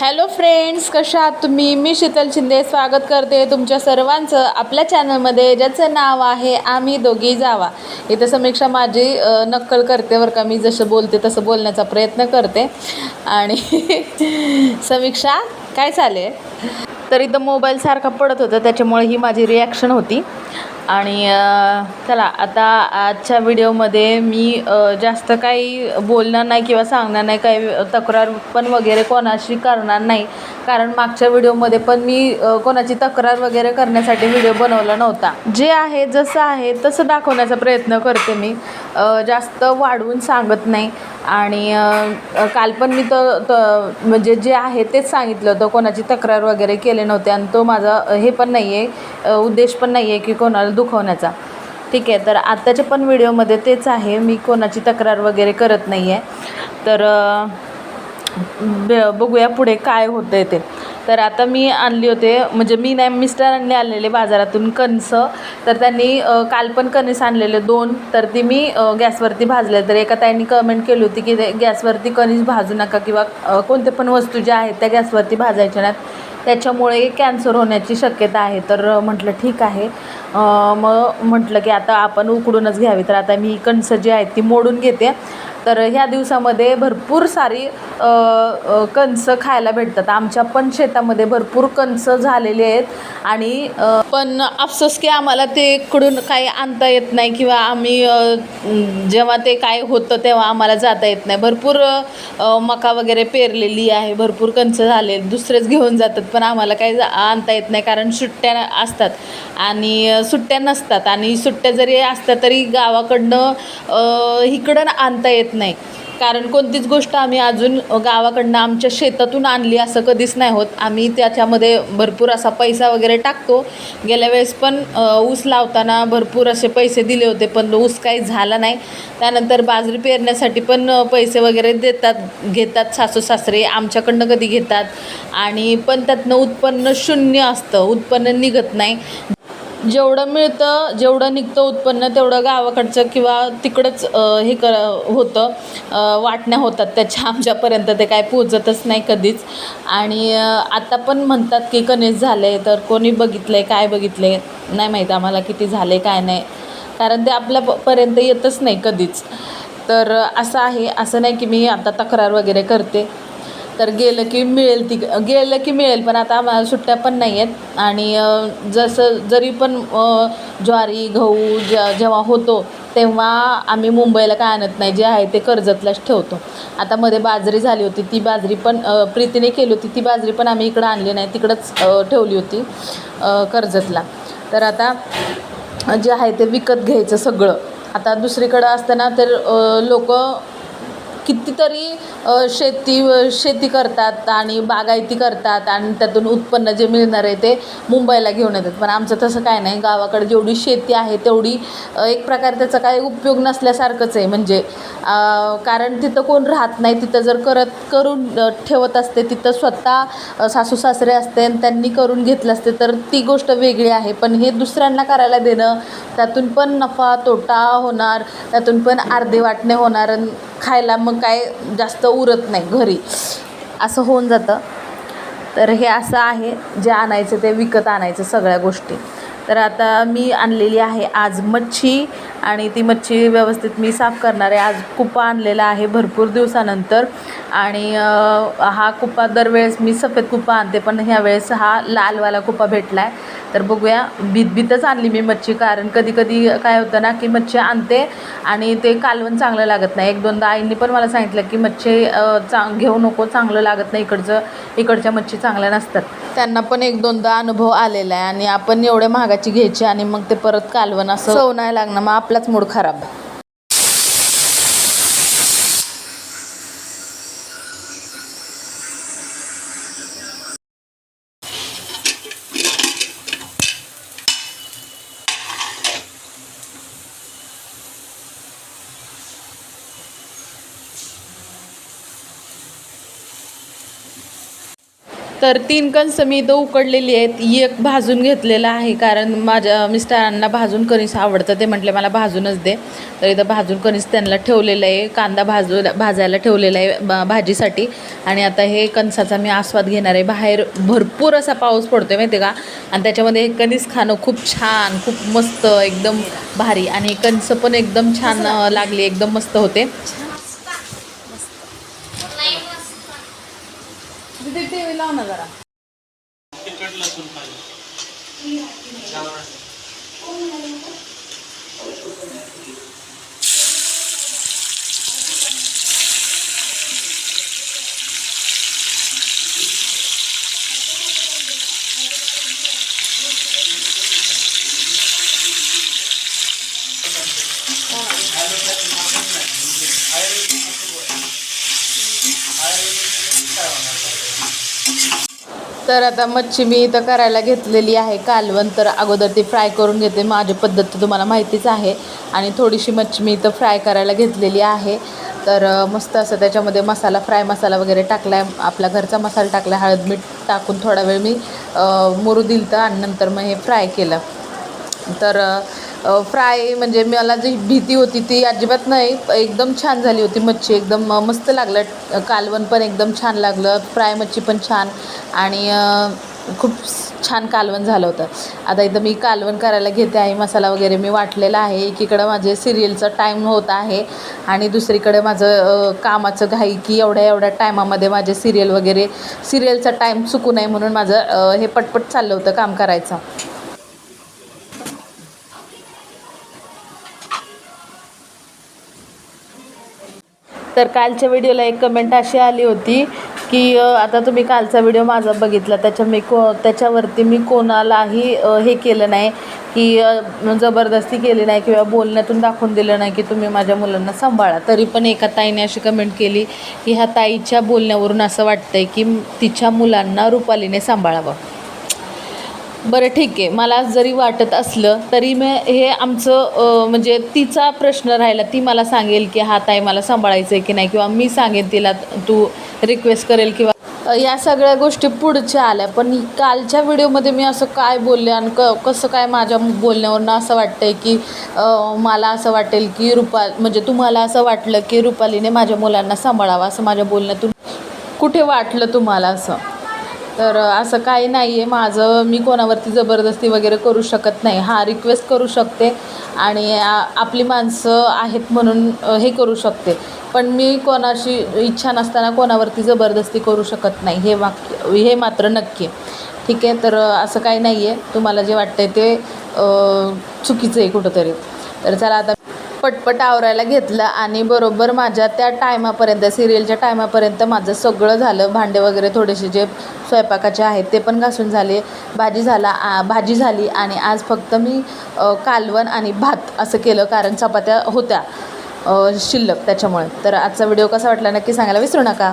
Hello friends कशा आहात तुम्ही? मी शीतल शिंदे. स्वागत करते तुमच्या सर्वांचं आपल्या चॅनलमध्ये ज्याचं नाव आहे आम्ही दोघी जावा. इथं समीक्षा माझी नक्कल करते बरं का. मी जसं बोलते तसं बोलण्याचा प्रयत्न करते. आणि समीक्षा काय चालेल तर इथं मोबाईलसारखा पडत होता त्याच्यामुळे ही माझी रिॲक्शन होती. आणि चला आता आजच्या व्हिडिओमध्ये मी जास्त काही बोलणार नाही किंवा सांगणार नाही काही तक्रार पण वगैरे कोणाशी करणार नाही. कारण मागच्या व्हिडिओमध्ये पण मी कोणाची तक्रार वगैरे करण्यासाठी व्हिडिओ बनवला नव्हता. जे आहे जसं आहे तसं दाखवण्याचा प्रयत्न करते मी. जास्त वाढवून सांगत नाही. आणि काल पण मी तर त- म्हणजे जे आहे तेच सांगितलं होतं. कोणाची तक्रार वगैरे केले नव्हते आणि तो माझा हे पण नाही आहे उद्देश पण नाही आहे की कोणाला दुखवण्याचा. ठीक आहे तर आत्ताच्या पण व्हिडिओमध्ये तेच आहे. मी कोणाची तक्रार वगैरे करत नाही आहे तर ब- बघूया पुढे काय होतं आहे ते. तर आता मी आणली होते म्हणजे मी नाही मिस्टरांनी आणलेले बाजारातून कणसं. तर त्यांनी काल पण कणीस आणलेले दोन तर ती मी गॅसवरती भाजले तर एका ताईंनी कमेंट केली होती की ते गॅसवरती कणीस भाजू नका किंवा कोणते पण वस्तू ज्या आहेत त्या गॅसवरती भाजायच्या नाहीत. त्याच्यामुळे कॅन्सर होण्याची शक्यता आहे. तर म्हटलं ठीक आहे. मग म्हटलं की आता आपण उकडूनच घ्यावी. तर आता मी कणसं जी आहेत ती मोडून घेते. तर ह्या दिवसामध्ये भरपूर सारी कणसं खायला भेटतात. आमच्या पण शेतामध्ये भरपूर कणसं झालेली आहेत. आणि पण अफसोस की आम्हाला ते इकडून काही आणता येत नाही किंवा आम्ही जेव्हा ते काय होतं तेव्हा आम्हाला जाता येत नाही. भरपूर मका वगैरे पेरलेली आहे. भरपूर कणसं झाले दुसरेच घेऊन जातात पण आम्हाला काही जा- आणता येत नाही कारण सुट्ट्या असतात. आणि सुट्ट्या नसतात. आणि सुट्ट्या जरी असतात तरी गावाकडनं इकडं आणता येत नाही. कारण कोणतीच गोष्ट आम्ही अजून गावाकडनं आमच्या शेतातून आणली असं कधीच नाही होत. आम्ही त्याच्यामध्ये भरपूर असा पैसा वगैरे टाकतो. गेल्या वेळेस पण ऊस लावताना भरपूर असे पैसे दिले होते पण ऊस काही झाला नाही. त्यानंतर बाजरी पेरण्यासाठी पण पैसे वगैरे देतात घेतात सासू सासरे आमच्याकडनं कधी घेतात. आणि पण त्यातनं उत्पन्न शून्य असतं उत्पन्न निघत नाही. जेवढं मिळतं जेवढं निघतं उत्पन्न तेवढं गावाकडचं किंवा तिकडंच हे कर होतं. वाटण्या होतात त्याच्या आमच्यापर्यंत ते काय पोचतच नाही कधीच. आणि आता पण म्हणतात की कणीस झाले तर कोणी बघितलं आहे काय बघितलं आहे नाही माहीत आम्हाला किती झाले काय नाही. कारण ते आपल्या येतच नाही कधीच. तर असं आहे. असं नाही की मी आता तक्रार वगैरे करते. तर गेलं की मिळेल ती गेलं की मिळेल पण आता आम्हाला सुट्ट्या पण नाही आहेत. आणि जसं जरी पण ज्वारी गहू ज जेव्हा होतो तेव्हा आम्ही मुंबईला काय आणत नाही जे आहे ते कर्जतलाच ठेवतो. आता मध्ये बाजरी झाली होती ती बाजरी पण प्रीतीने केली होती ती बाजरी पण आम्ही इकडं आणली नाही तिकडंच ठेवली होती कर्जतला. तर आता जे आहे ते विकत घ्यायचं सगळं. आता दुसरीकडं असताना तर लोक कितीतरी शेती शेती करतात आणि बागायती करतात आणि त्यातून उत्पन्न जे मिळणार आहे ते मुंबईला घेऊन येतात. पण आमचं तसं काय नाही. गावाकडे जेवढी शेती आहे तेवढी एक प्रकारे त्याचा काही उपयोग नसल्यासारखंच आहे. म्हणजे कारण तिथं कोण राहत नाही. तिथं जर करत करून ठेवत असते तिथं स्वतः सासू सासरे असते आणि त्यांनी करून घेतलं असते तर ती गोष्ट वेगळी आहे. पण हे दुसऱ्यांना करायला देणं त्यातून पण नफा तोटा होणार त्यातून पण अर्धे वाटणे होणार आणि खायला मग काय जास्त उरत नाही घरी. असं होऊन जातं. तर हे असं आहे जे आणायचं ते विकत आणायचं सगळ्या गोष्टी. तर आता मी आणलेली आहे आज मच्छी आणि ती मच्छी व्यवस्थित मी साफ करणार आहे. आज कुपा आणलेला आहे भरपूर दिवसानंतर आणि हा कुपा दरवेळेस मी सफेद कुपा आणते पण ह्यावेळेस हा लालवाला कुपा भेटला आहे तर बघूया भीतभीतच आणली मी मच्छी कारण कधी कधी काय होतं ना की मच्छी आणते आणि ते कालवण चांगलं लागत नाही. एक दोनदा आईंनी पण मला सांगितलं की मच्छी चांग घेऊ नको चांगलं लागत नाही इकडचं इकडच्या मच्छी चांगल्या नसतात. त्यांना पण एक दोनदा अनुभव आलेला आहे आणि आपण एवढ्या महागाची घ्यायची आणि मग ते परत कालवण असं चव नाही लागणं मग आपलाच मूड खराब. तर तीन कणस मी इथं उकडलेली आहेत. एक भाजून घेतलेलं आहे कारण माझ्या मिस्टरांना भाजून कणीस आवडतं. ते म्हटले मला भाजूनच दे. तर इथं भाजून कणीस त्यांना ठेवलेलं आहे कांदा भाजू भाजायला ठेवलेला आहे भाजीसाठी. आणि आता हे कणसाचा मी आस्वाद घेणार आहे. बाहेर भरपूर असा पाऊस पडतो आहे माहिती आहे का? आणि त्याच्यामध्ये हे कणीस खाणं खूप छान खूप मस्त एकदम भारी. आणि कणसं पण एकदम छान लागली एकदम मस्त होते. लाव ना जरा. तर आता मच्छी मी इथं करायला घेतलेली आहे कालवण. तर अगोदर ती फ्राय करून घेते. माझी पद्धत तर तुम्हाला माहितीच आहे. आणि थोडीशी मच्छी मी इथं फ्राय करायला घेतलेली आहे. तर मस्त असं त्याच्यामध्ये मसाला फ्राय मसाला वगैरे टाकला आहे आपला घरचा मसाला टाकला हळद मीठ टाकून थोडा वेळ मी मुरू मुरू तर आणि नंतर मग हे फ्राय केलं. तर फ्राय म्हणजे मला जी भीती होती ती अजिबात नाही एकदम छान झाली होती मच्छी एकदम मस्त लागलं. कालवण पण एकदम छान लागलं फ्राय मच्छी पण छान आणि खूप छान कालवण झालं होतं. आता इथं मी कालवण करायला घेते आहे मसाला वगैरे मी वाटलेला आहे. एकीकडं माझे सिरियलचा टाईम होत आहे आणि दुसरीकडे माझं कामाचं घाई की एवढ्या एवढ्या टायमामध्ये माझे सिरियल वगैरे सिरियलचा टाईम चुकू नये म्हणून माझं हे पटपट चाललं होतं काम करायचं. तर कालच्या व्हिडिओला एक कमेंट अशी आली होती की आता तुम्ही कालचा व्हिडिओ माझा बघितला. त्याच्या मी को त्याच्यावरती मी कोणालाही हे केलं नाही की जबरदस्ती केली नाही किंवा बोलण्यातून दाखवून दिलं नाही की तुम्ही माझ्या मुलांना सांभाळा. तरी पण एका ताईने अशी कमेंट केली की ह्या ताईच्या बोलण्यावरून असं वाटतंय की तिच्या मुलांना रुपालीने सांभाळावं. बरं ठीक आहे. मला जरी वाटत असलं तरी मी हे आमचं म्हणजे तिचा प्रश्न राहिला ती मला सांगेल की हा ताई मला सांभाळायचं आहे की नाही किंवा मी सांगेन तिला तू रिक्वेस्ट करेल किंवा या सगळ्या गोष्टी पुढच्या आल्या. पण कालच्या व्हिडिओमध्ये मी असं काय बोलले आणि क कसं काय माझ्या बोलण्यावरनं असं वाटतं आहे की मला असं वाटेल की रुपा म्हणजे तुम्हाला असं वाटलं की रुपालीने माझ्या मुलांना सांभाळावं असं माझ्या बोलण्यातून कुठे वाटलं तुम्हाला असं? तर असं काही नाही आहे माझं मी कोणावरती जबरदस्ती वगैरे करू शकत नाही. हा रिक्वेस्ट करू शकते आणि आपली माणसं आहेत म्हणून हे करू शकते. पण मी कोणाशी इच्छा नसताना कोणावरती जबरदस्ती करू शकत नाही. हे वाक्य हे मात्र नक्की. ठीक आहे? तर असं काही नाही आहे तुम्हाला जे वाटतं आहे ते चुकीचं आहे कुठंतरी. तर चला आता पटपट आवरायला घेतलं आणि बरोबर माझ्या त्या टायमापर्यंत सिरियलच्या टायमापर्यंत माझं सगळं झालं. भांडे वगैरे थोडेसे जे स्वयंपाकाचे आहेत ते पण घासून झाले भाजी झाला आ, भाजी झाली आणि आज फक्त मी कालवण आणि भात असं केलं कारण चपात्या होत्या शिल्लक त्याच्यामुळे. तर आजचा व्हिडिओ कसा वाटला नक्की सांगायला विसरू नका.